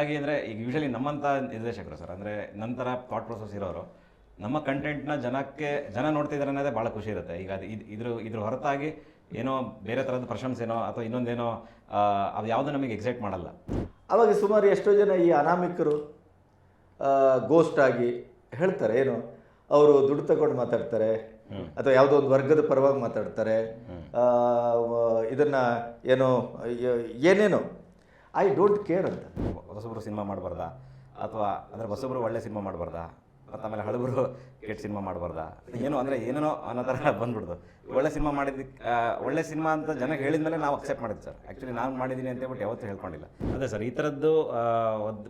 ಆಗಿ ಅಂದರೆ ಈಗ ಯೂಶಲಿ ನಮ್ಮಂಥ ನಿರ್ದೇಶಕರು ಸರ್ ಅಂದರೆ ನಂತರ ಥಾಟ್ ಪ್ರೊಸೆಸ್ ಇರೋರು ನಮ್ಮ ಕಂಟೆಂಟ್ನ ಜನಕ್ಕೆ ಜನ ನೋಡ್ತಿದ್ದಾರೆ ಅನ್ನೋದೇ ಭಾಳ ಖುಷಿ ಇರುತ್ತೆ. ಈಗ ಅದು ಇದು ಇದ್ರ ಇದ್ರ ಹೊರತಾಗಿ ಏನೋ ಬೇರೆ ಥರದ ಪ್ರಶಂಸೆನೋ ಅಥವಾ ಇನ್ನೊಂದೇನೋ ಅದು ಯಾವುದು ನಮಗೆ ಎಕ್ಸೈಟ್ ಮಾಡಲ್ಲ. ಅವಾಗ ಸುಮಾರು ಎಷ್ಟೋ ಜನ ಈ ಅನಾಮಿಕರು ಗೋಸ್ಟ್ ಆಗಿ ಹೇಳ್ತಾರೆ ಏನು ಅವರು ದುಡ್ಡು ತಗೊಂಡು ಮಾತಾಡ್ತಾರೆ ಅಥವಾ ಯಾವುದೋ ಒಂದು ವರ್ಗದ ಪರವಾಗಿ ಮಾತಾಡ್ತಾರೆ ಇದನ್ನ ಏನೋ ಏನೇನೋ ಐ ಡೋಂಟ್ ಕೇರ್ ಅಂತ. ಹೊಸಬ್ರು ಸಿನಿಮಾ ಮಾಡಬಾರ್ದಾ? ಅಥವಾ ಅಂದರೆ ಹೊಸಬ್ರು ಒಳ್ಳೆ ಸಿನಿಮಾ ಮಾಡಬಾರ್ದಾ? ಮತ್ತು ಆಮೇಲೆ ಹಳಬರು ಕೆಟ್ಟ ಸಿನಿಮಾ ಮಾಡಬಾರ್ದಾ? ಏನೋ ಅಂದರೆ ಏನೇನೋ ಅನ್ನೋ ಥರ ಬಂದ್ಬಿಡ್ದು. ಒಳ್ಳೆ ಸಿನಿಮಾ ಮಾಡಿದ್ದಕ್ಕೆ ಒಳ್ಳೆ ಸಿನಿಮಾ ಅಂತ ಜನಕ್ಕೆ ಹೇಳಿದ್ಮೇಲೆ ನಾವು ಅಕ್ಸೆಪ್ಟ್ ಮಾಡಿದ್ದು ಸರ್. ಆ್ಯಕ್ಚುಲಿ ನಾನು ಮಾಡಿದ್ದೀನಿ ಅಂತ ಹೇಳ್ಬಿಟ್ಟು ಯಾವತ್ತೂ ಹೇಳ್ಕೊಂಡಿಲ್ಲ. ಅದೇ ಸರ್, ಈ ಥರದ್ದು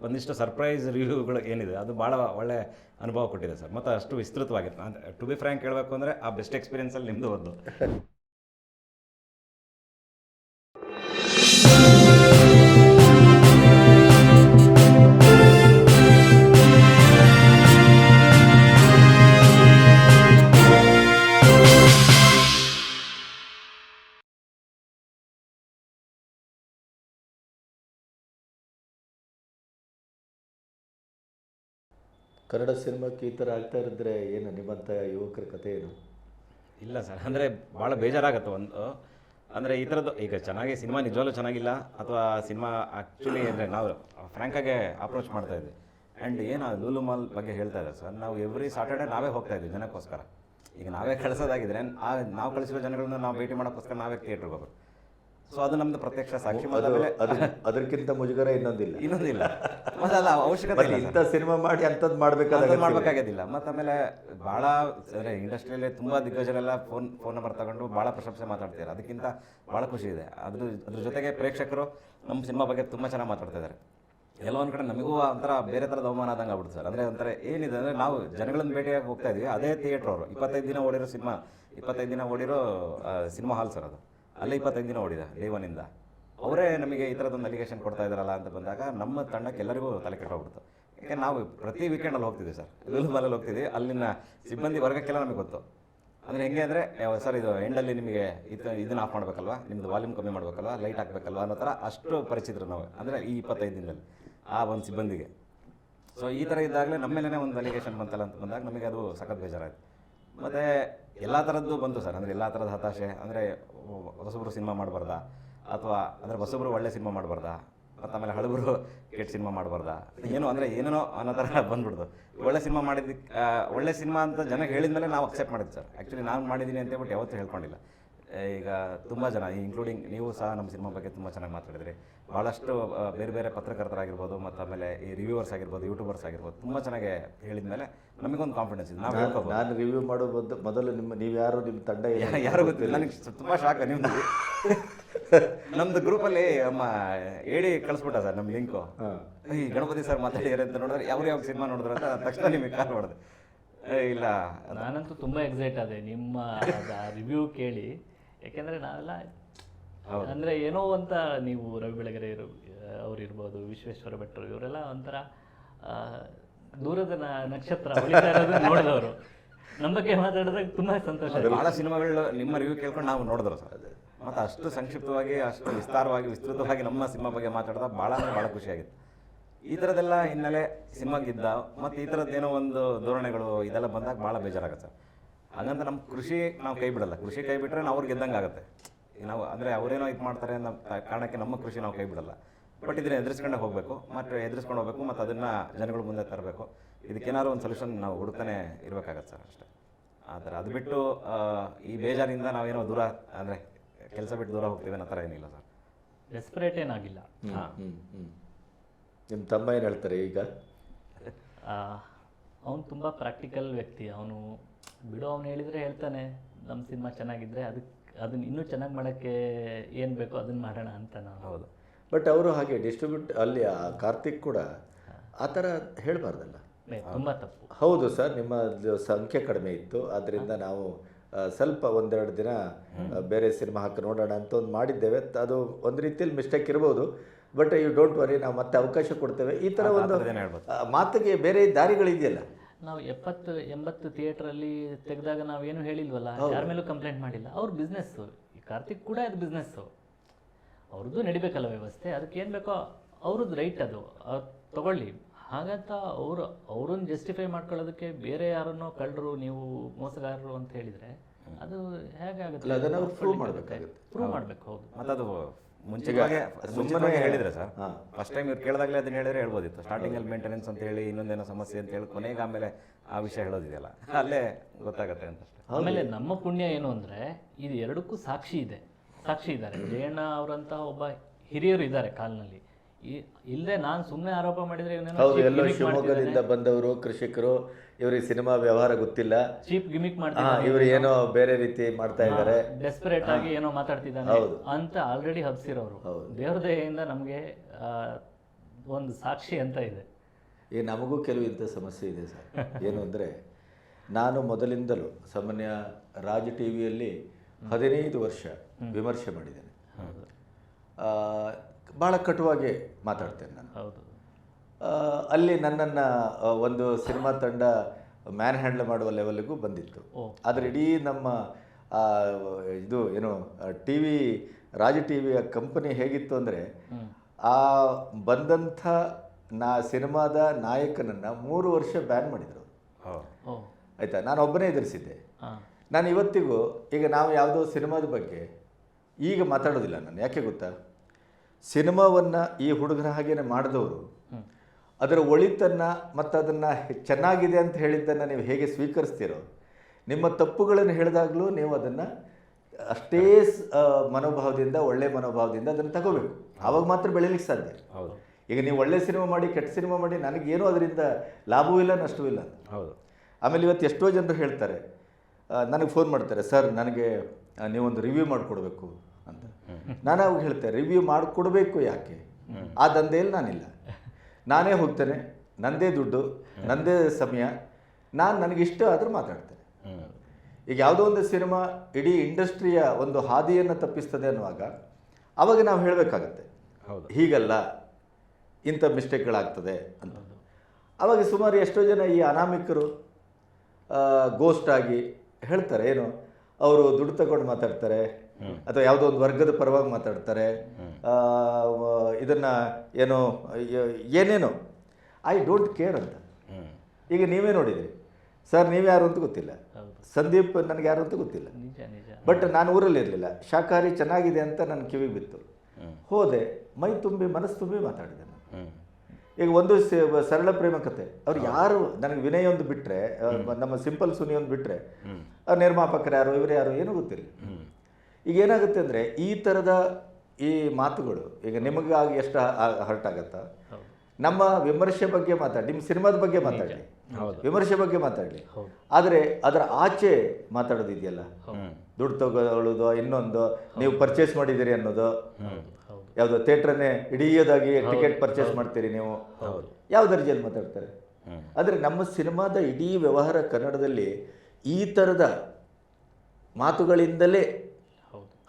ಒಂದಿಷ್ಟು ಸರ್ಪ್ರೈಸ್ ರಿವ್ಯೂಗಳು ಏನಿದೆ, ಅದು ಭಾಳ ಒಳ್ಳೆ ಅನುಭವ ಕೊಟ್ಟಿದೆ ಸರ್. ಮತ್ತು ಅಷ್ಟು ವಿಸ್ತೃತವಾಗಿತ್ತು ಟು ಬಿ ಫ್ರ್ಯಾಂಕ್ ಹೇಳಬೇಕು ಅಂದರೆ ಆ ಬೆಸ್ಟ್ ಎಕ್ಸ್ಪೀರಿಯನ್ಸಲ್ಲಿ ನಿಮ್ಮದು ಒಂದು. ಕನ್ನಡ ಸಿನಿಮಾಕ್ಕೆ ಈ ಥರ ಆಗ್ತಾ ಇರಿದ್ರೆ ಏನು ನಿಮ್ಮಂಥ ಯುವಕರ ಕಥೆ ಏನು? ಇಲ್ಲ ಸರ್, ಅಂದರೆ ಭಾಳ ಬೇಜಾರಾಗತ್ತೆ ಒಂದು. ಅಂದರೆ ಈ ಥರದ್ದು ಈಗ ಚೆನ್ನಾಗಿ ಸಿನಿಮಾ ನಿಜವಾಗ್ಲೂ ಚೆನ್ನಾಗಿಲ್ಲ, ಅಥವಾ ಸಿನಿಮಾ ಆ್ಯಕ್ಚುಲಿ ಅಂದರೆ ನಾವು ಫ್ರ್ಯಾಂಕಾಗೆ ಅಪ್ರೋಚ್ ಮಾಡ್ತಾ ಇದ್ವಿ. ಆ್ಯಂಡ್ ಏನು ಲೂಲು ಮಾಲ್ ಬಗ್ಗೆ ಹೇಳ್ತಾ ಇದ್ದಾರೆ ಸರ್, ನಾವು ಎವ್ರಿ ಸಾಟರ್ಡೆ ನಾವೇ ಹೋಗ್ತಾ ಇದ್ವಿ ಜನಕ್ಕೋಸ್ಕರ. ಈಗ ನಾವೇ ಕಳಿಸೋದಾಗಿದ್ರೆ ನಾವು ಕಳಿಸಿರೋ ಜನಗಳನ್ನ ನಾವು ಭೇಟಿ ಮಾಡೋಕ್ಕೋಸ್ಕರ ನಾವೇ ಥಿಯೇಟ್ರಿಗೆ ಹೋಗೋದು. ಸೊ ಅದು ನಮ್ದು ಪ್ರತ್ಯಕ್ಷ ಸಾಕ್ಷಿ. ಅದಕ್ಕಿಂತ ಮುಜುಗರ ಇನ್ನೊಂದಿಲ್ಲ. ಇನ್ನೊಂದಿಲ್ಲ. ಮತ್ತೆ ಅಲ್ಲ ಅವಶ್ಯಕತೆ ಇಂಥ ಸಿನಿಮಾ ಮಾಡಿ ಅಂಥದ್ದು ಮಾಡಬೇಕಾದ್ರೆ ಮಾಡ್ಬೇಕಾಗೋದಿಲ್ಲ ಮತ್ತು ಆಮೇಲೆ ಭಾಳ ಅಂದರೆ ಇಂಡಸ್ಟ್ರಿಯಲ್ಲಿ ತುಂಬ ದಿಗ್ಗಜರೆಲ್ಲ ಫೋನ್ ಫೋನ್ ನಂಬರ್ ತಗೊಂಡು ಭಾಳ ಪ್ರಶಂಸೆ ಮಾತಾಡ್ತಿದ್ದಾರೆ. ಅದಕ್ಕಿಂತ ಭಾಳ ಖುಷಿ ಇದೆ. ಅದ್ರ ಅದ್ರ ಜೊತೆಗೆ ಪ್ರೇಕ್ಷಕರು ನಮ್ಮ ಸಿನಿಮಾ ಬಗ್ಗೆ ತುಂಬ ಚೆನ್ನಾಗಿ ಮಾತಾಡ್ತಾ ಇದ್ದಾರೆ. ಎಲ್ಲೋ ಒಂದು ಕಡೆ ನಮಗೂ ಒಂಥರ ಬೇರೆ ಥರದ ಅವಮಾನ ಆದಂಗೆ ಆಗ್ಬಿಡ್ತು ಸರ್. ಅಂದರೆ ಒಂಥರ ಏನಿದೆ ಅಂದರೆ ನಾವು ಜನಗಳನ್ನ ಭೇಟಿಯಾಗಿ ಹೋಗ್ತಾ ಇದ್ವಿ. ಅದೇ ಥಿಯೇಟ್ರ್ ಅವರು. ಇಪ್ಪತ್ತೈದು ದಿನ ಓಡಿರೋ ಸಿನಿಮಾ ಇಪ್ಪತ್ತೈದು ದಿನ ಓಡಿರೋ ಸಿನಿಮಾ ಹಾಲ್ ಸರ್ ಅದು. ಅಲ್ಲೇ ಇಪ್ಪತ್ತೈದು ದಿನ ಓಡಿದೆ ಒನ್ನಿಂದ ಅವರೇ ನಮಗೆ ಈ ಥರದೊಂದು ಅಲಿಗೇಷನ್ ಕೊಡ್ತಾ ಇದ್ದಾರಲ್ಲ ಅಂತ ಬಂದಾಗ ನಮ್ಮ ತಂಡಕ್ಕೆ ಎಲ್ಲರಿಗೂ ತಲೆ ಕೆಟ್ಟೋಗ್ಬಿಡ್ತು ಯಾಕೆ ನಾವು ಪ್ರತಿ ವೀಕೆಂಡಲ್ಲಿ ಹೋಗ್ತಿದ್ವಿ ಸರ್. ಲೂಲು ಮಾಲಲ್ಲಿ ಹೋಗ್ತಿದ್ವಿ. ಅಲ್ಲಿನ ಸಿಬ್ಬಂದಿ ವರ್ಗಕ್ಕೆಲ್ಲ ನಮಗೆ ಗೊತ್ತು. ಅಂದರೆ ಹೆಂಗೆ ಅಂದರೆ ಸರ್, ಇದು ಎಂಡಲ್ಲಿ ನಿಮಗೆ ಇದು ಇದನ್ನ ಆಫ್ ಮಾಡಬೇಕಲ್ವಾ? ನಿಮ್ಮದು ವಾಲ್ಯೂಮ್ ಕಮ್ಮಿ ಮಾಡಬೇಕಲ್ವಾ? ಲೈಟ್ ಹಾಕಬೇಕಲ್ವಾ ಅನ್ನೋ ಥರ ಅಷ್ಟು ಪರಿಚಿತರು ನಾವು. ಅಂದರೆ ಈ ಇಪ್ಪತ್ತೈದು ದಿನದಲ್ಲಿ ಆ ಒಂದು ಸಿಬ್ಬಂದಿಗೆ. ಸೊ ಈ ಥರ ಇದ್ದಾಗಲೇ ನಮ್ಮ ಮೇಲೇ ಒಂದು ಅಲಿಗೇಷನ್ ಬಂತಲ್ಲ ಅಂತ ಬಂದಾಗ ನಮಗೆ ಅದು ಸಖತ್ ಬೇಜಾರಾಯಿತು. ಮತ್ತು ಎಲ್ಲ ಥರದ್ದು ಬಂತು ಸರ್. ಅಂದರೆ ಎಲ್ಲ ಥರದ ಹತಾಶೆ. ಅಂದರೆ ಹೊಸಬ್ರು ಸಿನಿಮಾ ಮಾಡಬಾರ್ದಾ? ಅಥವಾ ಅಂದರೆ ಹೊಸಬ್ರು ಒಳ್ಳೆ ಸಿನಿಮಾ ಮಾಡಬಾರ್ದಾ? ಮತ್ತು ಆಮೇಲೆ ಹಳಬರು ಕೆಟ್ಟ ಸಿನಿಮಾ ಮಾಡಬಾರ್ದಾ? ಏನೋ ಅಂದರೆ ಏನೇನೋ ಅನ್ನೋ ಥರ ಬಂದ್ಬಿಡ್ದು. ಒಳ್ಳೆ ಸಿನಿಮಾ ಮಾಡಿದ್ದಕ್ಕೆ ಒಳ್ಳೆ ಸಿನಿಮಾ ಅಂತ ಜನಕ್ಕೆ ಹೇಳಿದ್ಮೇಲೆ ನಾವು ಅಕ್ಸೆಪ್ಟ್ ಮಾಡಿದ್ದು ಸರ್. ಆ್ಯಕ್ಚುಲಿ ನಾನು ಮಾಡಿದ್ದೀನಿ ಅಂತ ಹೇಳ್ಬಿಟ್ಟು ಯಾವತ್ತೂ ಹೇಳ್ಕೊಂಡಿಲ್ಲ. ಈಗ ತುಂಬ ಜನ ಇನ್ಕ್ಲೂಡಿಂಗ್ ನೀವು ಸಹ ನಮ್ಮ ಸಿನಿಮಾ ಬಗ್ಗೆ ತುಂಬ ಚೆನ್ನಾಗಿ ಮಾತಾಡಿದ್ರಿ. ಭಾಳಷ್ಟು ಬೇರೆ ಬೇರೆ ಪತ್ರಕರ್ತರಾಗಿರ್ಬೋದು ಮತ್ತು ಆಮೇಲೆ ಈ ರಿವ್ಯೂವರ್ಸ್ ಆಗಿರ್ಬೋದು ಯೂಟ್ಯೂಬರ್ಸ್ ಆಗಿರ್ಬೋದು ತುಂಬ ಚೆನ್ನಾಗಿ ಹೇಳಿದ ಮೇಲೆ ನಮಗೊಂದು ಕಾನ್ಫಿಡೆನ್ಸ್ ಇದೆ ನಾವು ಹೇಳ್ಕೋಬೋದು. ನಾನು ರಿವ್ಯೂ ಮಾಡೋ ಬದ್ದು ಮೊದಲು ನಿಮ್ಮ ನೀವು ಯಾರು ನಿಮ್ಮ ತಂಡ ಯಾರು ಗೊತ್ತಿಲ್ಲ. ನನಗೆ ತುಂಬ ಶಾಕ್ ನಿಮ್ಮದು ನಮ್ದು ಗ್ರೂಪಲ್ಲಿ ಅಮ್ಮ ಹೇಳಿ ಕಳಿಸ್ಬಿಟ್ಟ ಸರ್ ನಮ್ಮ ಲಿಂಕು ಈ ಗಣಪತಿ ಸರ್ ಮಾತಾಡಿದಾರೆ ಅಂತ ನೋಡಿದ್ರೆ ಯಾವ ಯಾವ ಸಿನಿಮಾ ನೋಡಿದ್ರೆ ಅಂತ ತಕ್ಷಣ ನಿಮಗೆ ಕಾಲ್ ಮಾಡಿದೆ. ಏ, ಇಲ್ಲ. ನಾನಂತೂ ತುಂಬ ಎಕ್ಸೈಟ್ ಆದೆ. ನಿಮ್ಮ ರಿವ್ಯೂ ಕೇಳಿ. ಯಾಕೆಂದರೆ ನಾವೆಲ್ಲ ಅಂದರೆ ಏನೋ ಅಂತ ನೀವು ರವಿ ಬೆಳಗೆರೆ ಅವ್ರು ಅವರಿರ್ಬೋದು ವಿಶ್ವೇಶ್ವರ ಭಟ್ರು ಇವರೆಲ್ಲ ಒಂಥರ ದೂರದ ನಕ್ಷತ್ರ ನೋಡಿದವರು. ನಮ್ಮ ಬಗ್ಗೆ ಮಾತಾಡಿದ್ರೆ ತುಂಬಾ ಸಂತೋಷ ಬಹಳ ಸಿನಿಮಾಗಳು ನಿಮ್ಮ ರಿವ್ಯೂ ಕೇಳ್ಕೊಂಡು ನಾವು ನೋಡಿದ್ರು ಸರ್ ಮತ್ತು ಅಷ್ಟು ಸಂಕ್ಷಿಪ್ತವಾಗಿ ಅಷ್ಟು ವಿಸ್ತಾರವಾಗಿ ವಿಸ್ತೃತವಾಗಿ ನಮ್ಮ ಸಿನಿಮಾ ಬಗ್ಗೆ ಮಾತಾಡಿದಾಗ ಭಾಳ ಬಹಳ ಭಾಳ ಖುಷಿಯಾಗಿತ್ತು ಈ ಥರದ್ದೆಲ್ಲ ಹಿನ್ನೆಲೆ ಸಿನಿಮಾಗಿದ್ದ ಮತ್ತು ಈ ಏನೋ ಒಂದು ಧೋರಣೆಗಳು ಇದೆಲ್ಲ ಬಂದಾಗ ಭಾಳ ಬೇಜಾರಾಗುತ್ತೆ ಸರ್. ಹಾಗಂತ ನಮ್ಮ ಕೃಷಿ ನಾವು ಕೈ ಬಿಡಲ್ಲ. ಕೃಷಿ ಕೈ ಬಿಟ್ಟರೆ ನಾವು ಅವ್ರಿಗೆ ಗೆದ್ದಂಗೆ ಆಗುತ್ತೆ ನಾವು ಅಂದರೆ ಅವರೇನೋ ಇದು ಮಾಡ್ತಾರೆ ಅನ್ನೋ ಕಾರಣಕ್ಕೆ ನಮ್ಮ ಕೃಷಿ ನಾವು ಕೈ ಬಿಡಲ್ಲ ಬಟ್ ಇದನ್ನು ಎದುರಿಸ್ಕೊಂಡೆ ಹೋಗಬೇಕು ಮತ್ತು ಎದುರಿಸ್ಕೊಂಡು ಹೋಗ್ಬೇಕು ಮತ್ತು ಅದನ್ನು ಜನಗಳ ಮುಂದೆ ತರಬೇಕು. ಇದಕ್ಕೇನಾದ್ರು ಒಂದು ಸೊಲ್ಯೂಷನ್ ನಾವು ಹುಡುಕ್ತಾನೆ ಇರಬೇಕಾಗತ್ತೆ ಸರ್ ಅಷ್ಟೇ. ಆ ಥರ. ಅದು ಬಿಟ್ಟು ಈ ಬೇಜಾರಿಂದ ನಾವೇನೋ ದೂರ ಅಂದರೆ ಕೆಲಸ ಬಿಟ್ಟು ದೂರ ಹೋಗ್ತೀವಿ ಅನ್ನೋ ಥರ ಏನಿಲ್ಲ ಸರ್. ಡೆಸ್ಪರೇಟ್ ಏನಾಗಿಲ್ಲ. ನಿಮ್ಮ ತಮ್ಮ ಏನು ಹೇಳ್ತಾರೆ ಈಗ? ಅವನು ತುಂಬ ಪ್ರಾಕ್ಟಿಕಲ್ ವ್ಯಕ್ತಿ. ಅವನು ಬಿಡು ಅವನು ಹೇಳಿದರೆ ಹೇಳ್ತಾನೆ. ನಮ್ಮ ಸಿನಿಮಾ ಚೆನ್ನಾಗಿದ್ದರೆ ಅದಕ್ಕೆ ಅದನ್ನ ಇನ್ನೂ ಚೆನ್ನಾಗಿ ಮಾಡೋಕ್ಕೆ ಏನು ಬೇಕೋ ಅದನ್ನು ಮಾಡೋಣ ಅಂತ ನಾವು. ಹೌದು. ಬಟ್ ಅವರು ಹಾಗೆ ಡಿಸ್ಟ್ರಿಬ್ಯೂಟ್ ಅಲ್ಲಿ ಆ ಕಾರ್ತಿಕ್ ಕೂಡ ಆ ಥರ ಹೇಳಬಾರ್ದಲ್ಲ? ತುಂಬ ತಪ್ಪು. ಹೌದು ಸರ್ ನಿಮ್ಮ ಸಂಖ್ಯೆ ಕಡಿಮೆ ಇತ್ತು. ಅದರಿಂದ ನಾವು ಸ್ವಲ್ಪ ಒಂದೆರಡು ದಿನ ಬೇರೆ ಸಿನಿಮಾ ಹಾಕಿ ನೋಡೋಣ ಅಂತ ಒಂದು ಮಾಡಿದ್ದೇವೆ. ಅದು ಒಂದು ರೀತಿಯಲ್ಲಿ ಮಿಸ್ಟೇಕ್ ಇರ್ಬೋದು. ಬಟ್ ಯು ಡೋಂಟ್ ವರಿ ನಾವು ಮತ್ತೆ ಅವಕಾಶ ಕೊಡ್ತೇವೆ. ಈ ಥರ ಒಂದು ಥರದ್ದೇನು ಹೇಳ್ಬೋದು? ಆ, ಮಾತಿಗೆ ಬೇರೆ ದಾರಿಗಳಿದೆಯಲ್ಲ? ನಾವು ಎಪ್ಪತ್ತು ಎಂಬತ್ತು ಥಿಯೇಟ್ರಲ್ಲಿ ತೆಗೆದಾಗ ಏನು ಹೇಳಿಲ್ವಲ್ಲ ಯಾರ ಮೇಲೂ ಕಂಪ್ಲೇಂಟ್ ಮಾಡಿಲ್ಲ. ಅವ್ರ ಬಿಸ್ನೆಸ್ಸು ಈ ಕಾರ್ತಿಕ್ ಕೂಡ ಅದು ಬಿಸ್ನೆಸ್ಸು ಅವ್ರದ್ದು ನಡಿಬೇಕಲ್ಲ ವ್ಯವಸ್ಥೆ. ಅದಕ್ಕೆ ಏನು ಬೇಕೋ ಅವ್ರದ್ದು ರೈಟ್ ಅದು. ಅವ್ರು ತಗೊಳ್ಳಿ. ಹಾಗಂತ ಅವರು ಅವ್ರನ್ನ ಜಸ್ಟಿಫೈ ಮಾಡ್ಕೊಳ್ಳೋದಕ್ಕೆ ಬೇರೆ ಯಾರನ್ನೋ ಕಳ್ಳರು ನೀವು ಮೋಸಗಾರರು ಅಂತ ಹೇಳಿದ್ರೆ ಅದು ಹೇಗಾಗುತ್ತೆ? ಅಲ್ಲ, ಅದನ್ನ ಅವ್ರು prove ಮಾಡ್ಬೇಕಾಗುತ್ತೆ. ಪ್ರೂವ್ ಮಾಡ್ಬೇಕು ಹೌದು. ಮತ್ತು ಸುಮ್ಮನೆ ಹೇಳಿದ್ರೆ ಸರ್. ಫಸ್ಟ್ ಟೈಮ್ ಇವ್ರು ಕೇಳಿದಾಗಲೇ ಅದನ್ನ ಹೇಳಿದ್ರೆ ಹೇಳ್ಬೋದಿತ್ತು ಸ್ಟಾರ್ಟಿಂಗಲ್ಲಿ ಮೇಂಟೆನೆನ್ಸ್ ಅಂತ ಹೇಳಿ ಇನ್ನೊಂದೇನೋ ಸಮಸ್ಯೆ ಅಂತ ಹೇಳಿ ಕೊನೆಗೆ ಆಮೇಲೆ ಆ ವಿಷಯ ಹೇಳೋದಿದೆಯಲ್ಲ. ಅಲ್ಲೇ ಗೊತ್ತಾಗುತ್ತೆ ಅಂತ ಅಷ್ಟೇ. ಆಮೇಲೆ ನಮ್ಮ ಪುಣ್ಯ ಏನು ಅಂದ್ರೆ ಇದು ಎರಡಕ್ಕೂ ಸಾಕ್ಷಿ ಇದೆ. ಸಾಕ್ಷಿ ಇದ್ದಾರೆ. ಜಯಣ್ಣ ಅವರಂತಹ ಒಬ್ಬ ಹಿರಿಯರು ಇದ್ದಾರೆ ಕಾಲ್ನಲ್ಲಿ. ಇಲ್ಲದೆ ನಾನು ಸುಮ್ಮನೆ ಆರೋಪ ಮಾಡಿದ್ರೆ ಹೌದು ಎಲ್ಲೋ ಶಿವಮೊಗ್ಗದಿಂದ ಬಂದವರು ಕೃಷಿಕರು ಇವರಿಗೆ ಸಿನಿಮಾ ವ್ಯವಹಾರ ಗೊತ್ತಿಲ್ಲ. ಚೀಪ್ ಗಿಮಿಕ್ ಮಾಡ್ತಾರೆ ಇವರು ಏನೋ ಬೇರೆ ರೀತಿ ಮಾಡ್ತಾ ಇದ್ದಾರೆ. ಡೆಸ್ಪರೇಟ್ ಆಗಿ ಏನೋ ಮಾತಾಡ್ತಿದ್ದಾನೆ. ಅಂತ ಆಲ್ರೆಡಿ ಹಬ್ಸಿರೋರು. ದೇವ್ರ ದಯೆಯಿಂದ ನಮಗೆ ಒಂದು ಸಾಕ್ಷಿ ಅಂತ ಇದೆ. ಈ ನಮಗೂ ಕೆಲವು ಇಂಥ ಸಮಸ್ಯೆ ಇದೆ ಸರ್. ಏನು ಅಂದರೆ ನಾನು ಮೊದಲಿಂದಲೂ ಸಾಮಾನ್ಯ ರಾಜ್ ಟಿ ವಿಯಲ್ಲಿ ಹದಿನೈದು ವರ್ಷ ವಿಮರ್ಶೆ ಮಾಡಿದ್ದೇನೆ. ಆ, ಭಾಳ ಕಟುವಾಗಿ ಮಾತಾಡ್ತೇನೆ ನಾನು. ಹೌದು. ಅಲ್ಲಿ ನನ್ನನ್ನು ಒಂದು ಸಿನಿಮಾ ತಂಡ ಮ್ಯಾನ್ ಹ್ಯಾಂಡಲ್ ಮಾಡುವ ಲೆವೆಲ್ಗೂ ಬಂದಿತ್ತು. ಆದರೆ ಇಡೀ ನಮ್ಮ ಇದು ಏನು ಟಿ ವಿ ರಾಜ ಟಿ ವಿಯ ಕಂಪನಿ ಹೇಗಿತ್ತು ಅಂದರೆ ಆ ಬಂದಂಥ ನಾ ಸಿನಿಮಾದ ನಾಯಕನನ್ನು ಮೂರು ವರ್ಷ ಬ್ಯಾನ್ ಮಾಡಿದರು. ಆಯಿತಾ? ನಾನು ಒಬ್ಬನೇ ಎದುರಿಸಿದ್ದೆ. ನಾನು ಇವತ್ತಿಗೂ ಈಗ ನಾವು ಯಾವುದೋ ಸಿನಿಮಾದ ಬಗ್ಗೆ ಈಗ ಮಾತಾಡೋದಿಲ್ಲ ನಾನು. ಯಾಕೆ ಗೊತ್ತಾ? ಸಿನಿಮಾವನ್ನು ಈ ಹುಡುಗರ ಹಾಗೇನೆ ಮಾಡಿದವರು. ಅದರ ಒಳಿತನ್ನು ಮತ್ತು ಅದನ್ನು ಚೆನ್ನಾಗಿದೆ ಅಂತ ಹೇಳಿದ್ದನ್ನು ನೀವು ಹೇಗೆ ಸ್ವೀಕರಿಸ್ತೀರೋ ನಿಮ್ಮ ತಪ್ಪುಗಳನ್ನು ಹೇಳಿದಾಗಲೂ ನೀವು ಅದನ್ನು ಅಷ್ಟೇ ಮನೋಭಾವದಿಂದ ಒಳ್ಳೆ ಮನೋಭಾವದಿಂದ ಅದನ್ನು ತಗೋಬೇಕು. ಆವಾಗ ಮಾತ್ರ ಬೆಳೀಲಿಕ್ಕೆ ಸಾಧ್ಯ. ಹೌದು. ಈಗ ನೀವು ಒಳ್ಳೆ ಸಿನಿಮಾ ಮಾಡಿ ಕೆಟ್ಟ ಸಿನಿಮಾ ಮಾಡಿ ನನಗೇನು ಅದರಿಂದ ಲಾಭವೂ ಇಲ್ಲ ನಷ್ಟವೂ ಇಲ್ಲ ಹೌದು. ಆಮೇಲೆ ಇವತ್ತು ಎಷ್ಟೋ ಜನರು ಹೇಳ್ತಾರೆ ನನಗೆ ಫೋನ್ ಮಾಡ್ತಾರೆ ಸರ್ ನನಗೆ ನೀವೊಂದು ರಿವ್ಯೂ ಮಾಡಿಕೊಡ್ಬೇಕು ಅಂತ. ನಾನು ಅವಾಗ ಹೇಳ್ತೇನೆ ರಿವ್ಯೂ ಮಾಡಿಕೊಡ್ಬೇಕು ಯಾಕೆ? ಆ ದಂಧೆಯಲ್ಲಿ ನಾನಿಲ್ಲ. ನಾನೇ ಹೋಗ್ತೇನೆ ನಂದೇ ದುಡ್ಡು ನಂದೇ ಸಮಯ ನಾನು ನನಗಿಷ್ಟ ಆದರೂ ಮಾತಾಡ್ತೇನೆ. ಈಗ ಯಾವುದೋ ಒಂದು ಸಿನಿಮಾ ಇಡೀ ಇಂಡಸ್ಟ್ರಿಯ ಒಂದು ಹಾದಿಯನ್ನು ತಪ್ಪಿಸ್ತದೆ ಅನ್ನುವಾಗ ಅವಾಗ ನಾವು ಹೇಳಬೇಕಾಗತ್ತೆ ಹೌದು. ಹೀಗಲ್ಲ ಇಂಥ ಮಿಸ್ಟೇಕ್ಗಳಾಗ್ತದೆ ಅಂತ. ಅವಾಗ ಸುಮಾರು ಎಷ್ಟೋ ಜನ ಈ ಅನಾಮಿಕರು ಗೋಸ್ಟ್ ಆಗಿ ಹೇಳ್ತಾರೆ ಏನು ಅವರು ದುಡ್ಡು ತಗೊಂಡು ಮಾತಾಡ್ತಾರೆ ಅಥವಾ ಯಾವುದೋ ಒಂದು ವರ್ಗದ ಪರವಾಗಿ ಮಾತಾಡ್ತಾರೆ. ಇದನ್ನು ಏನೋ ಏನೇನೋ. ಐ ಡೋಂಟ್ ಕೇರ್ ಅಂತ. ಈಗ ನೀವೇ ನೋಡಿದ್ರಿ. ಸರ್ ನೀವು ಯಾರು ಅಂತ ಗೊತ್ತಿಲ್ಲ. ಸಂದೀಪ್ ನನಗೆ ಯಾರು ಅಂತ ಗೊತ್ತಿಲ್ಲ. ನಿಜ ನಿಜ. ಬಟ್ ನಾನು ಊರಲ್ಲಿ ಇರಲಿಲ್ಲ. ಶಾಖಾರಿ ಚೆನ್ನಾಗಿದೆ ಅಂತ ನನ್ನ ಕಿವಿಗೆ ಬಿತ್ತು. ಹೋದೆ ಮೈ ತುಂಬಿ ಮನಸ್ಸು ತುಂಬಿ ಮಾತಾಡಿದೆ ನಾನು. ಈಗ ಒಂದು ಸರಳ ಪ್ರೇಮ ಕತೆ. ಅವ್ರು ಯಾರು ನನಗೆ ವಿನಯ ಒಂದು ಬಿಟ್ಟರೆ ನಮ್ಮ ಸಿಂಪಲ್ ಸುನಿ ಒಂದು ಬಿಟ್ಟರೆ ನಿರ್ಮಾಪಕರು ಯಾರು ಇವರು ಯಾರು ಏನೂ ಗೊತ್ತಿಲ್ಲ. ಈಗ ಏನಾಗುತ್ತೆ ಅಂದರೆ ಈ ಥರದ ಈ ಮಾತುಗಳು ಈಗ ನಿಮಗಾಗಿ ಎಷ್ಟು ಹರ್ಟ್ ಆಗುತ್ತಾ ನಮ್ಮ ವಿಮರ್ಶೆ ಬಗ್ಗೆ ಮಾತಾಡಿ ನಿಮ್ಮ ಸಿನಿಮಾದ ಬಗ್ಗೆ ಮಾತಾಡಿ. ಹೌದು. ವಿಮರ್ಶೆ ಬಗ್ಗೆ ಮಾತಾಡಲಿ ಹೌದು. ಆದರೆ ಅದರ ಆಚೆ ಮಾತಾಡೋದಿದೆಯಲ್ಲ? ದುಡ್ಡು ತಗೊಳ್ಳೋದು ಇನ್ನೊಂದು ನೀವು ಪರ್ಚೇಸ್ ಮಾಡಿದ್ದೀರಿ ಅನ್ನೋದು? ಹೌದು. ಯಾವುದೋ ಥಿಯೇಟ್ರನ್ನೇ ಇಡೀದಾಗಿ ಟಿಕೆಟ್ ಪರ್ಚೇಸ್ ಮಾಡ್ತೀರಿ ನೀವು? ಯಾವ ದರ್ಜೆಯಲ್ಲಿ ಮಾತಾಡ್ತಾರೆ? ಆದರೆ ನಮ್ಮ ಸಿನಿಮಾದ ಇಡೀ ವ್ಯವಹಾರ ಕನ್ನಡದಲ್ಲಿ ಈ ಥರದ ಮಾತುಗಳಿಂದಲೇ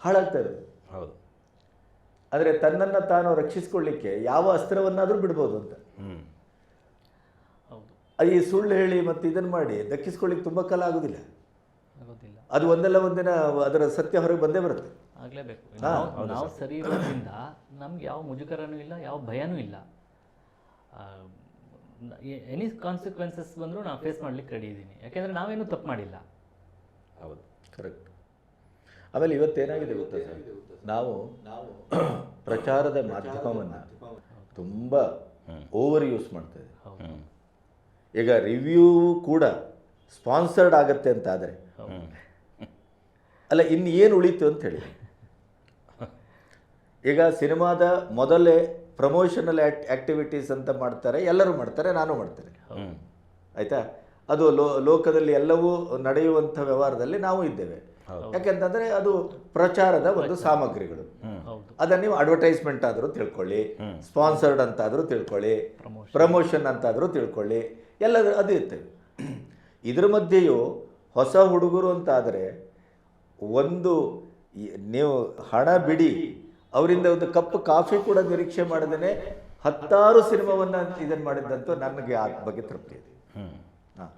ಹೌದು ಹಾಳಾಗ್ತಾ ಇರೋದು. ಹೌದು. ಆದರೆ ತನ್ನನ್ನು ತಾನು ರಕ್ಷಿಸ್ಕೊಳ್ಳಿಕ್ಕೆ ಯಾವ ಅಸ್ತ್ರವನ್ನಾದರೂ ಬಿಡ್ಬೋದು ಅಂತ. ಹ್ಞೂ ಹೌದು. ಅದು ಈ ಸುಳ್ಳು ಹೇಳಿ ಮತ್ತು ಇದನ್ನು ಮಾಡಿ ದಕ್ಕಿಸ್ಕೊಳ್ಳಿಕ್ಕೆ ತುಂಬ ಕಾಲ ಆಗೋದಿಲ್ಲ. ಆಗೋದಿಲ್ಲ. ಅದು ಒಂದಲ್ಲ ಒಂದಿನ ಅದರ ಸತ್ಯ ಹೊರಗೆ ಬಂದೇ ಬರುತ್ತೆ. ಆಗಲೇಬೇಕು. ನಾವು ನಾವು ಸರಿ. ಇರೋದ್ರಿಂದ ನಮ್ಗೆ ಯಾವ ಮುಜುಗರನೂ ಇಲ್ಲ ಯಾವ ಭಯನೂ ಇಲ್ಲ. ಎನಿ ಕಾನ್ಸಿಕ್ವೆನ್ಸಸ್ ಬಂದರೂ ನಾನು ಫೇಸ್ ಮಾಡ್ಲಿಕ್ಕೆ ರೆಡಿ ಇದ್ದೀನಿ. ಯಾಕೆಂದರೆ ನಾವೇನು ತಪ್ಪು ಮಾಡಿಲ್ಲ. ಹೌದು. ಕರೆಕ್ಟ್ ಆಮೇಲೆ ಇವತ್ತೇನಾಗಿದೆ ಗೊತ್ತಾ ಸರ್? ನಾವು ನಾವು ಪ್ರಚಾರದ ಮಾಧ್ಯಮವನ್ನು ತುಂಬ ಓವರ್ ಯೂಸ್ ಮಾಡ್ತೇವೆ ಈಗ ರಿವ್ಯೂ ಕೂಡ ಸ್ಪಾನ್ಸರ್ಡ್ ಆಗತ್ತೆ ಅಂತ ಆದರೆ. ಅಲ್ಲ ಇನ್ನು ಏನು ಉಳೀತು ಅಂತ ಹೇಳಿ. ಈಗ ಸಿನಿಮಾದ ಮೊದಲೇ ಪ್ರಮೋಷನಲ್ ಆ್ಯಕ್ಟಿವಿಟೀಸ್ ಅಂತ ಮಾಡ್ತಾರೆ ಎಲ್ಲರೂ ಮಾಡ್ತಾರೆ ನಾನು ಮಾಡ್ತೇನೆ. ಹ್ಞೂ ಆಯಿತಾ? ಅದು ಲೋ ಲೋಕದಲ್ಲಿ ಎಲ್ಲವೂ ನಡೆಯುವಂಥ ವ್ಯವಹಾರದಲ್ಲಿ ನಾವು ಇದ್ದೇವೆ. ಯಾಕೆಂತಂದರೆ ಅದು ಪ್ರಚಾರದ ಒಂದು ಸಾಮಗ್ರಿಗಳು. ಅದನ್ನ ಅದನ್ನು ನೀವು ಅಡ್ವರ್ಟೈಸ್ಮೆಂಟ್ ಆದರೂ ತಿಳ್ಕೊಳ್ಳಿ ಸ್ಪಾನ್ಸರ್ಡ್ ಅಂತಾದರೂ ತಿಳ್ಕೊಳ್ಳಿ ಪ್ರಮೋಷನ್ ಅಂತಾದರೂ ತಿಳ್ಕೊಳ್ಳಿ ಎಲ್ಲ ಅದು ಇರ್ತದೆ. ಇದ್ರ ಮಧ್ಯೆಯೂ ಹೊಸ ಹುಡುಗರು ಅಂತಾದರೆ ಒಂದು ನೀವು ಹಣ ಬಿಡಿ ಅವರಿಂದ ಒಂದು ಕಪ್ ಕಾಫಿ ಕೂಡ ನಿರೀಕ್ಷೆ ಮಾಡಿದ್ರೆ ಹತ್ತಾರು ಸಿನಿಮಾವನ್ನು ಇದನ್ನು ಮಾಡಿದ್ದಂತೂ ನನಗೆ ಆ ಬಗ್ಗೆ ತೃಪ್ತಿ ಇದೆ. ಹಾಂ.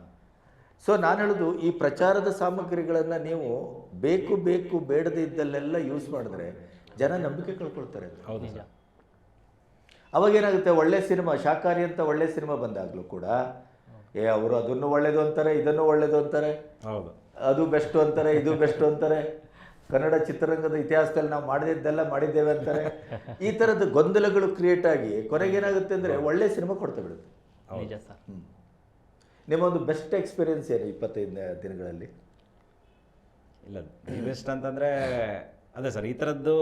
ಸೊ ನಾನು ಹೇಳೋದು ಈ ಪ್ರಚಾರದ ಸಾಮಗ್ರಿಗಳನ್ನು ನೀವು ಬೇಕು ಬೇಕು ಬೇಡದೇ ಇದ್ದಲ್ಲೆಲ್ಲ ಯೂಸ್ ಮಾಡಿದ್ರೆ ಜನ ನಂಬಿಕೆ ಕಳ್ಕೊಳ್ತಾರೆ. ಹೌದು ಏನಾಗುತ್ತೆ? ಒಳ್ಳೆ ಸಿನಿಮಾ ಶಾಕಾರಿ ಅಂತ ಒಳ್ಳೆ ಸಿನಿಮಾ ಬಂದಾಗಲೂ ಕೂಡ ಏ ಅವರು ಅದನ್ನು ಒಳ್ಳೇದು ಅಂತಾರೆ ಇದನ್ನು ಒಳ್ಳೇದು ಅಂತಾರೆ ಹೌದು. ಅದು ಬೆಸ್ಟ್ ಅಂತಾರೆ ಇದು ಬೆಸ್ಟು ಅಂತಾರೆ ಕನ್ನಡ ಚಿತ್ರರಂಗದ ಇತಿಹಾಸದಲ್ಲಿ ನಾವು ಮಾಡಿದ್ದೆಲ್ಲ ಮಾಡಿದ್ದೇವೆ ಅಂತಾರೆ. ಈ ಥರದ ಗೊಂದಲಗಳು ಕ್ರಿಯೇಟ್ ಆಗಿ ಕೊನೆಗೇನಾಗುತ್ತೆ ಅಂದರೆ ಒಳ್ಳೆ ಸಿನಿಮಾ ಕೊಡ್ತಾ ಬಿಡುತ್ತೆ. ನಿಮ್ಮೊಂದು ಬೆಸ್ಟ್ ಎಕ್ಸ್ಪೀರಿಯನ್ಸ್ ಏನು ಇಪ್ಪತ್ತೈದು ದಿನಗಳಲ್ಲಿ? ಇಲ್ಲ ಬೆಸ್ಟ್ ಅಂತಂದರೆ, ಅದೇ ಸರ್ ಈ ಥರದ್ದು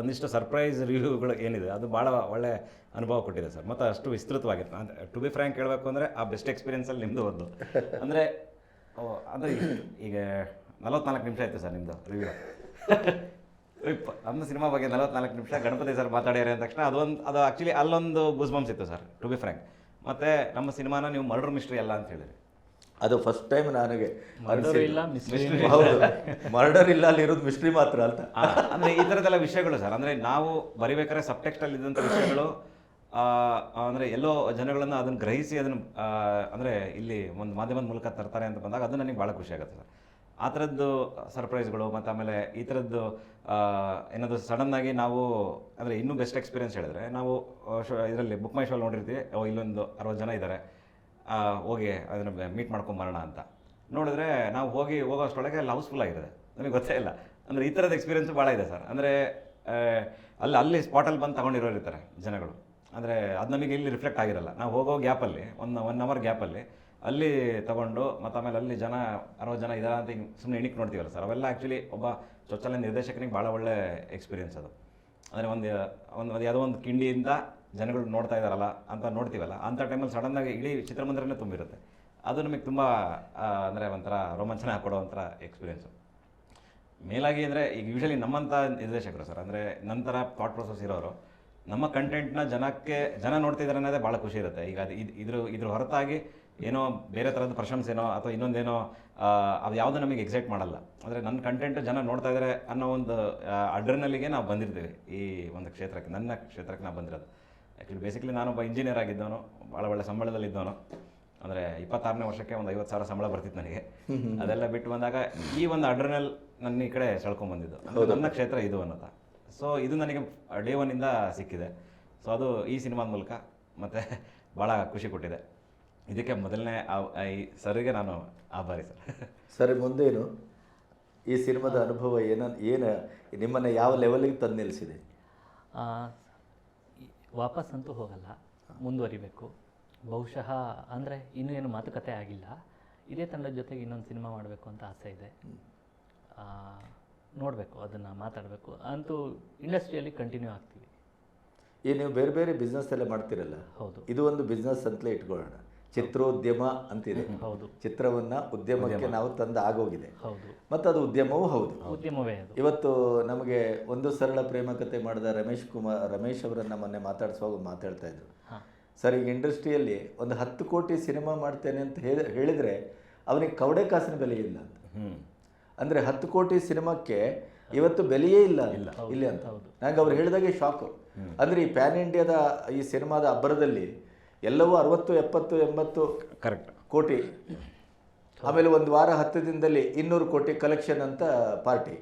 ಒಂದಿಷ್ಟು ಸರ್ಪ್ರೈಸ್ ರಿವ್ಯೂಗಳು ಏನಿದೆ, ಅದು ಭಾಳ ಒಳ್ಳೆ ಅನುಭವ ಕೊಟ್ಟಿದೆ ಸರ್ ಮತ್ತು ಅಷ್ಟು ವಿಸ್ತೃತವಾಗಿತ್ತು. ಅಂದರೆ ಟು ಬಿ ಫ್ರ್ಯಾಂಕ್ ಹೇಳಬೇಕು ಅಂದರೆ, ಆ ಬೆಸ್ಟ್ ಎಕ್ಸ್ಪೀರಿಯನ್ಸಲ್ಲಿ ನಿಮ್ಮದು ಒಂದು. ಅಂದರೆ ಅದು ಈಗ ನಲವತ್ನಾಲ್ಕು ನಿಮಿಷ ಆಯಿತು ಸರ್ ನಿಮ್ಮದು ರಿವ್ಯೂ ನಮ್ಮ ಸಿನಿಮಾ ಬಗ್ಗೆ ನಲವತ್ನಾಲ್ಕು ನಿಮಿಷ ಗಣಪತಿ ಸರ್ ಮಾತಾಡ್ಯಾರೆ ಅಂದ ತಕ್ಷಣ ಅದೊಂದು, ಅದು ಆ್ಯಕ್ಚುಲಿ ಅಲ್ಲೊಂದು ಗುಸ್ಬಮ್ಸ್ ಇತ್ತು ಸರ್ ಟು ಬಿ ಫ್ರ್ಯಾಂಕ್ ಮತ್ತು ನಮ್ಮ ಸಿನಿಮಾನ ನೀವು ಮರ್ಡರ್ ಮಿಸ್ಟ್ರಿ ಅಲ್ಲ ಅಂತ ಹೇಳಿದ್ರಿ. ಅದು ಫಸ್ಟ್ ಟೈಮ್ ನನಗೆ ಮರ್ಡರ್ ಇಲ್ಲ ಮರ್ಡರ್ ಇಲ್ಲ. ಅಲ್ಲಿರೋದು ಮಿಸ್ಟ್ರಿ ಮಾತ್ರ ಅಂತ. ಅಂದ್ರೆ ಈ ಥರದ್ದೆಲ್ಲ ವಿಷಯಗಳು ಸರ್. ಅಂದ್ರೆ ನಾವು ಬರಿಬೇಕಾದ್ರೆ ಸಬ್ಟೆಕ್ಟ್ ಅಲ್ಲಿ ಇದ್ದಂಥ ವಿಷಯಗಳು ಆ, ಅಂದ್ರೆ ಎಲ್ಲೋ ಜನಗಳನ್ನು ಅದನ್ನ ಗ್ರಹಿಸಿ ಅದನ್ನ ಅಂದ್ರೆ ಇಲ್ಲಿ ಒಂದು ಮಾಧ್ಯಮದ ಮೂಲಕ ತರ್ತಾರೆ ಅಂತ ಬಂದಾಗ ಅದು ನನಗೆ ಭಾಳ ಖುಷಿ ಆಗುತ್ತೆ ಸರ್. ಆ ಥರದ್ದು ಸರ್ಪ್ರೈಸ್ಗಳು ಮತ್ತು ಆಮೇಲೆ ಈ ಥರದ್ದು ಏನಾದರೂ ಸಡನ್ನಾಗಿ ನಾವು, ಅಂದರೆ ಇನ್ನೂ ಬೆಸ್ಟ್ ಎಕ್ಸ್ಪೀರಿಯನ್ಸ್ ಹೇಳಿದ್ರೆ, ನಾವು ಶೋ, ಇದರಲ್ಲಿ ಬುಕ್ ಮೈ ಶೋಲ್ ನೋಡಿರ್ತೀವಿ. ಓ, ಇಲ್ಲೊಂದು ಅರವತ್ತು ಜನ ಇದ್ದಾರೆ ಹೋಗಿ ಅದನ್ನು ಮೀಟ್ ಮಾಡ್ಕೊಂಬರೋಣ ಅಂತ. ನೋಡಿದ್ರೆ ನಾವು ಹೋಗಿ ಹೋಗೋಷ್ಟೊಳಗೆ ಅಲ್ಲಿ ಹೌಸ್ಫುಲ್ ಆಗಿದೆ ನಮಗೆ ಗೊತ್ತೇ ಇಲ್ಲ. ಅಂದರೆ ಈ ಥರದ ಎಕ್ಸ್ಪೀರಿಯೆನ್ಸು ಭಾಳ ಇದೆ ಸರ್. ಅಂದರೆ ಅಲ್ಲಿ ಅಲ್ಲಿ ಸ್ಪಾಟಲ್ಲಿ ಬಂದು ತಗೊಂಡಿರೋರು ಇರ್ತಾರೆ ಜನಗಳು. ಅಂದರೆ ಅದು ನಮಗೆ ಇಲ್ಲಿ ರಿಫ್ಲೆಕ್ಟ್ ಆಗಿರಲ್ಲ. ನಾವು ಹೋಗೋ ಗ್ಯಾಪಲ್ಲಿ ಒಂದು ಒನ್ ಅವರ್ ಗ್ಯಾಪಲ್ಲಿ ಅಲ್ಲಿ ತಗೊಂಡು ಮತ್ತು ಆಮೇಲೆ ಅಲ್ಲಿ ಜನ ಅರವತ್ತು ಜನ ಇದ್ದಾರೆ ಅಂತ ಹಿಂಗೆ ಸುಮ್ಮನೆ ಎಣಿಕೆ ನೋಡ್ತೀವಲ್ಲ ಸರ್ ಅವೆಲ್ಲ ಆ್ಯಕ್ಚುಲಿ ಒಬ್ಬ ಚೊಚ್ಚಲ ನಿರ್ದೇಶಕನಿಗೆ ಭಾಳ ಒಳ್ಳೆ ಎಕ್ಸ್ಪೀರಿಯನ್ಸ್ ಅದು. ಅಂದರೆ ಒಂದು ಒಂದು ಅದು ಯಾವುದೋ ಒಂದು ಕಿಂಡಿಯಿಂದ ಜನಗಳು ನೋಡ್ತಾ ಇದ್ದಾರಲ್ಲ ಅಂತ ನೋಡ್ತೀವಲ್ಲ ಅಂಥ ಟೈಮಲ್ಲಿ ಸಡನ್ನಾಗಿ ಇಡೀ ಚಿತ್ರಮಂದಿರನೇ ತುಂಬಿರುತ್ತೆ. ಅದು ನಮಗೆ ತುಂಬ ಅಂದರೆ ಒಂಥರ ರೋಮಾಂಚನ ಕೊಡೋ ಒಂಥರ ಎಕ್ಸ್ಪೀರಿಯೆನ್ಸು ಮೇಲಾಗಿ ಅಂದರೆ ಈಗ ಯೂಶಲಿ ನಮ್ಮಂಥ ನಿರ್ದೇಶಕರು ಸರ್ ಅಂದರೆ ನಂತರ ಥಾಟ್ ಪ್ರೊಸೆಸ್ ಇರೋರು, ನಮ್ಮ ಕಂಟೆಂಟ್ನ ಜನಕ್ಕೆ, ಜನ ನೋಡ್ತಿದ್ದಾರೆ ಅನ್ನೋದೇ ಭಾಳ ಖುಷಿ ಇರುತ್ತೆ. ಈಗ ಅದು, ಇದು, ಇದ್ರ ಇದ್ರ ಹೊರತಾಗಿ ಏನೋ ಬೇರೆ ಥರದ ಪ್ರಶಂಸೆನೋ ಅಥವಾ ಇನ್ನೊಂದೇನೋ ಅದು ಯಾವುದು ನಮಗೆ ಎಕ್ಸೈಟ್ ಮಾಡಲ್ಲ. ಅಂದರೆ ನನ್ನ ಕಂಟೆಂಟ್ ಜನ ನೋಡ್ತಾ ಇದ್ದಾರೆ ಅನ್ನೋ ಒಂದು ಅಡ್ರನಲ್ಲಿಗೆ ನಾವು ಬಂದಿರ್ತೀವಿ ಈ ಒಂದು ಕ್ಷೇತ್ರಕ್ಕೆ ನನ್ನ ಕ್ಷೇತ್ರಕ್ಕೆ ನಾವು ಬಂದಿರೋದು. ಆ್ಯಕ್ಚುಲಿ ಬೇಸಿಕಲಿ ನಾನೊಬ್ಬ ಇಂಜಿನಿಯರ್ ಆಗಿದ್ದವನು ಭಾಳ ಒಳ್ಳೆ ಸಂಬಳದಲ್ಲಿದ್ದವನು ಅಂದರೆ ಇಪ್ಪತ್ತಾರನೇ ವರ್ಷಕ್ಕೆ ಒಂದು ಐವತ್ತು ಸಾವಿರ ಸಂಬಳ ಬರ್ತಿತ್ತು ನನಗೆ. ಅದೆಲ್ಲ ಬಿಟ್ಟು ಬಂದಾಗ ಈ ಒಂದು ಅಡ್ರನಲ್ ನನ್ನ ಈ ಕಡೆ ಅಂದ್ರೆ ನನ್ನ ಕ್ಷೇತ್ರ ಇದು ಅನ್ನೋದ ಸೊ ಇದು ನನಗೆ ಡೇ ಒನ್ನಿಂದ ಸಿಕ್ಕಿದೆ. ಸೊ ಅದು ಈ ಸಿನಿಮಾದ ಮೂಲಕ ಮತ್ತು ಭಾಳ ಖುಷಿ ಕೊಟ್ಟಿದೆ. ಇದಕ್ಕೆ ಮೊದಲನೇ ಆ- ಈ ಸರ್ಗೆ ನಾನು ಆಭಾರಿ ಸರ್. ಸರಿ ಮುಂದೇನು? ಈ ಸಿನಿಮಾದ ಅನುಭವ ಏನ ಏನು ನಿಮ್ಮನ್ನು ಯಾವ ಲೆವೆಲಿಗೆ ತಂದು ನಿಲ್ಲಿಸಿದೆ ಆ, ವಾಪಸ್ ಅಂತೂ ಹೋಗಲ್ಲ ಮುಂದುವರಿಬೇಕು. ಬಹುಶಃ ಅಂದರೆ ಇನ್ನೂ ಏನು ಮಾತುಕತೆ ಆಗಿಲ್ಲ. ಇದೇ ತಂಡದ ಜೊತೆಗೆ ಇನ್ನೊಂದು ಸಿನಿಮಾ ಮಾಡಬೇಕು ಅಂತ ಆಸೆ ಇದೆ. ನೋಡಬೇಕು ಅದನ್ನು ಮಾತಾಡಬೇಕು. ಅಂತೂ ಇಂಡಸ್ಟ್ರಿಯಲ್ಲಿ ಕಂಟಿನ್ಯೂ ಆಗ್ತೀವಿ. ಈ ನೀವು ಬೇರೆ ಬೇರೆ ಬಿಸ್ನೆಸ್ ಎಲ್ಲ ಮಾಡ್ತಿರಲ್ಲ? ಹೌದು. ಇದು ಒಂದು ಬಿಸ್ನೆಸ್ ಅಂತಲೇ ಇಟ್ಕೊಳ್ಳೋಣ. ಚಿತ್ರೋದ್ಯಮ ಅಂತಿದೆ. ಹೌದು. ಚಿತ್ರವನ್ನ ಉದ್ಯಮಕ್ಕೆ ನಾವು ತಂದ ಆಗೋಗಿದೆ. ಮತ್ತು ಅದು ಉದ್ಯಮವೂ ಹೌದು. ಉದ್ಯಮವೇ ಇವತ್ತು ನಮಗೆ ಒಂದು ಸರಳ ಪ್ರೇಮ ಕತೆ ಮಾಡಿದ ರಮೇಶ್ ಕುಮಾರ್ ರಮೇಶ್ ಅವರನ್ನ ಮೊನ್ನೆ ಮಾತಾಡಿಸುವಾಗ ಮಾತಾಡ್ತಾ ಇದ್ರು. ಸರ್ ಈಗ ಇಂಡಸ್ಟ್ರಿಯಲ್ಲಿ ಒಂದು ಹತ್ತು ಕೋಟಿ ಸಿನಿಮಾ ಮಾಡ್ತೇನೆ ಅಂತ ಹೇಳಿದ್ರೆ ಅವನಿಗೆ ಕವಡೆ ಕಾಸಿನ ಬೆಲೆ ಇಲ್ಲ ಅಂತ. ಅಂದ್ರೆ ಅಂದರೆ ಹತ್ತು ಕೋಟಿ ಸಿನಿಮಾಕ್ಕೆ ಇವತ್ತು ಬೆಲೆಯೇ ಇಲ್ಲ ಇಲ್ಲಿ. ಅಂತ. ನಂಗೆ ಅವ್ರು ಹೇಳಿದಾಗೆ ಶಾಕು. ಅಂದ್ರೆ ಈ ಪ್ಯಾನ್ ಇಂಡಿಯಾದ ಈ ಸಿನಿಮಾದ ಅಬ್ಬರದಲ್ಲಿ ಎಲ್ಲವೂ ಅರವತ್ತು ಎಪ್ಪತ್ತು ಎಂಬತ್ತು ಕರೆಕ್ಟ್ ಕೋಟಿ. ಆಮೇಲೆ ಒಂದು ವಾರ ಹತ್ತು ದಿನದಲ್ಲಿ ಇನ್ನೂರು ಕೋಟಿ ಕಲೆಕ್ಷನ್ ಅಂತ ಪಾರ್ಟಿ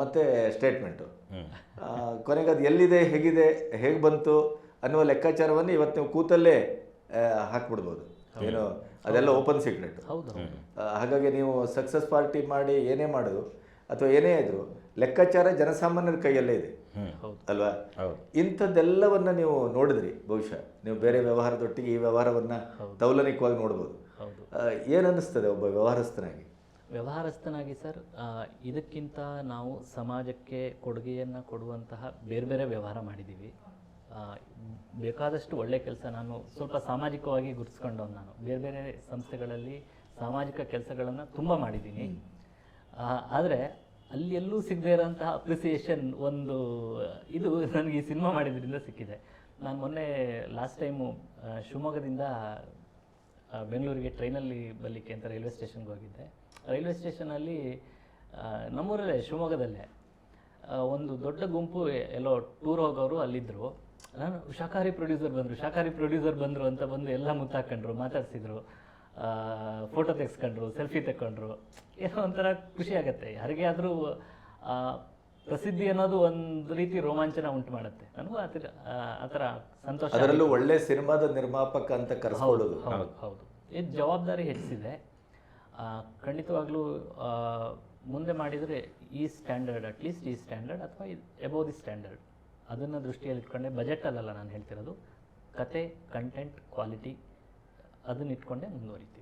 ಮತ್ತು ಸ್ಟೇಟ್ಮೆಂಟು ಕೊನೆಗೆ ಅದು ಎಲ್ಲಿದೆ ಹೇಗಿದೆ ಹೇಗೆ ಬಂತು ಅನ್ನುವ ಲೆಕ್ಕಾಚಾರವನ್ನು ಇವತ್ತು ನೀವು ಕೂತಲ್ಲೇ ಹಾಕ್ಬಿಡ್ಬೋದು. ಏನು ಅದೆಲ್ಲ ಓಪನ್ ಸೀಕ್ರೆಟ್ ಹೌದು. ಹೌದು ಹಾಗಾಗಿ ನೀವು ಸಕ್ಸಸ್ ಪಾರ್ಟಿ ಮಾಡಿ ಏನೇ ಮಾಡೋದು ಅಥವಾ ಏನೇ ಇದ್ರು ಲೆಕ್ಕಾಚಾರ ಜನಸಾಮಾನ್ಯರ ಕೈಯಲ್ಲೇ ಇದೆ. ಹ್ಞೂ ಹೌದು. ಅಲ್ವಾ? ಹೌದು. ಇಂಥದ್ದೆಲ್ಲವನ್ನ ನೀವು ನೋಡಿದ್ರಿ ಬಹುಶಃ. ನೀವು ಬೇರೆ ವ್ಯವಹಾರದೊಟ್ಟಿಗೆ ಈ ವ್ಯವಹಾರವನ್ನ ತೌಲನಿಕವಾಗಿ ನೋಡ್ಬೋದು. ಹೌದು. ಆ, ಒಬ್ಬ ವ್ಯವಹಾರಸ್ಥನಾಗಿ? ವ್ಯವಹಾರಸ್ಥನಾಗಿ ಸರ್ ಇದಕ್ಕಿಂತ ನಾವು ಸಮಾಜಕ್ಕೆ ಕೊಡುಗೆಯನ್ನು ಕೊಡುವಂತಹ ಬೇರೆ ಬೇರೆ ವ್ಯವಹಾರ ಮಾಡಿದ್ದೀವಿ. ಬೇಕಾದಷ್ಟು ಒಳ್ಳೆ ಕೆಲಸ ನಾನು ಸ್ವಲ್ಪ ಸಾಮಾಜಿಕವಾಗಿ ಗುರುತಿಸ್ಕೊಂಡವನು ನಾನು. ಬೇರೆ ಬೇರೆ ಸಂಸ್ಥೆಗಳಲ್ಲಿ ಸಾಮಾಜಿಕ ಕೆಲಸಗಳನ್ನು ತುಂಬ ಮಾಡಿದ್ದೀನಿ. ಆದರೆ ಅಲ್ಲಿ ಎಲ್ಲೂ ಸಿಗದೇ ಇರೋಂತಹ ಅಪ್ರಿಸಿಯೇಷನ್ ಒಂದು, ಇದು ನನಗೆ ಈ ಸಿನಿಮಾ ಮಾಡಿದ್ರಿಂದ ಸಿಕ್ಕಿದೆ. ನಾನು ಮೊನ್ನೆ ಲಾಸ್ಟ್ ಟೈಮು ಶಿವಮೊಗ್ಗದಿಂದ ಬೆಂಗಳೂರಿಗೆ ಟ್ರೈನಲ್ಲಿ ಬರಲಿಕ್ಕೆ ಅಂತ ರೈಲ್ವೆ ಸ್ಟೇಷನ್ಗೆ ಹೋಗಿದ್ದೆ. ರೈಲ್ವೆ ಸ್ಟೇಷನಲ್ಲಿ ನಮ್ಮೂರಲ್ಲೇ, ಶಿವಮೊಗ್ಗದಲ್ಲೇ ಒಂದು ದೊಡ್ಡ ಗುಂಪು ಎಲ್ಲೋ ಟೂರ್ ಹೋಗೋರು ಅಲ್ಲಿದ್ದರು ನಾನು ಶಾಖಾಹಾರಿ ಪ್ರೊಡ್ಯೂಸರ್ ಬಂದರು ಶಾಖಾಹಾರಿ ಪ್ರೊಡ್ಯೂಸರ್ ಬಂದರು ಅಂತ ಬಂದು ಎಲ್ಲ ಮುತ್ತಾಕೊಂಡ್ರು ಮಾತಾಡ್ಸಿದ್ರು. ಫೋಟೋ ತೆಗೆಸ್ಕೊಂಡ್ರು ಸೆಲ್ಫಿ ತಗೊಂಡ್ರು ಏನೋ ಒಂಥರ ಖುಷಿ ಆಗುತ್ತೆ. ಯಾರಿಗೆ ಆದರೂ ಪ್ರಸಿದ್ಧಿ ಅನ್ನೋದು ಒಂದು ರೀತಿ ರೋಮಾಂಚನ ಉಂಟು ಮಾಡುತ್ತೆ. ನನಗೂ ಆ ಥರ ಆ ಥರ ಸಂತೋಷ ಅದರಲ್ಲೂ ಒಳ್ಳೆ ಸಿನಿಮಾದ ನಿರ್ಮಾಪಕ ಅಂತ ಕರೆಸ್ಕೊಳ್ಳೋದು. ಹೌದು ಹೌದು ಇದು ಜವಾಬ್ದಾರಿ ಹೆಚ್ಚಿದೆ. ಖಂಡಿತವಾಗ್ಲೂ ಮುಂದೆ ಮಾಡಿದರೆ ಈ ಸ್ಟ್ಯಾಂಡರ್ಡ್ ಅಟ್ಲೀಸ್ಟ್ ಈ ಸ್ಟ್ಯಾಂಡರ್ಡ್ ಅಥವಾ ಎಬೋ ದಿ ಸ್ಟ್ಯಾಂಡರ್ಡ್ ಅದನ್ನು ದೃಷ್ಟಿಯಲ್ಲಿ ಇಟ್ಕೊಂಡೆ ಬಜೆಟಲ್ಲಲ್ಲ ನಾನು ಹೇಳ್ತಿರೋದು. ಕತೆ ಕಂಟೆಂಟ್ ಕ್ವಾಲಿಟಿ ಅದನ್ನ ಇಟ್ಕೊಂಡೇ ಮುಂದುವರಿತೀವಿ.